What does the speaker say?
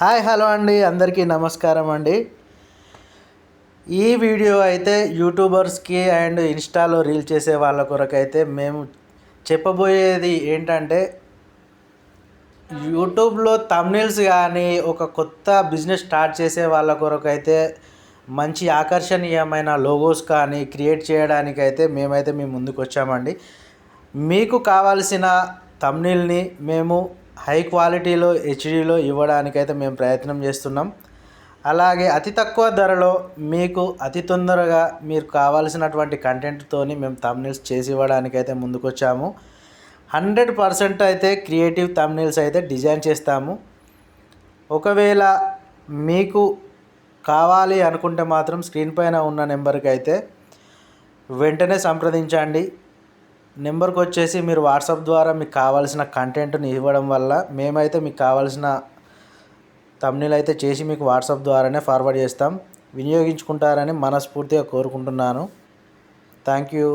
Hi hello అండి. అందరికీ నమస్కారం అండి. ఈ వీడియో అయితే యూట్యూబర్స్కి అండ్ ఇన్స్టాలో రీల్ చేసే వాళ్ళ కొరకైతే మేము చెప్పబోయేది ఏంటంటే యూట్యూబ్లో తమ్నిల్స్ కానీ ఒక కొత్త బిజినెస్ స్టార్ట్ చేసే వాళ్ళ కొరకైతే మంచి ఆకర్షణీయమైన లోగోస్ కానీ క్రియేట్ చేయడానికైతే మేమైతే మేము ముందుకు వచ్చామండి మీకు కావాల్సిన తమ్నిల్ని మేము హై క్వాలిటీలో హెచ్డీలో ఇవ్వడానికైతే మేము ప్రయత్నం చేస్తున్నాం. అలాగే అతి తక్కువ ధరలో మీకు అతి తొందరగా మీరు కావాల్సినటువంటి కంటెంట్తోని మేము తమ్నిల్స్ చేసి ఇవ్వడానికైతే ముందుకొచ్చాము. హండ్రెడ్ పర్సెంట్ అయితే క్రియేటివ్ తమ్నిల్స్ అయితే డిజైన్ చేస్తాము. ఒకవేళ మీకు కావాలి అనుకుంటే మాత్రం స్క్రీన్ పైన ఉన్న నెంబర్కి అయితే వెంటనే సంప్రదించండి. నెంబర్కి వచ్చేసి మీరు వాట్సాప్ ద్వారా మీకు కావాల్సిన కంటెంట్ని ఇవ్వడం వల్ల మేమైతే మీకు కావాల్సిన తమ్నీల్ అయితే చేసి మీకు వాట్సాప్ ద్వారానే ఫార్వర్డ్ చేస్తాం. వినియోగించుకుంటారని మనస్ఫూర్తిగా కోరుకుంటున్నాను. Thank you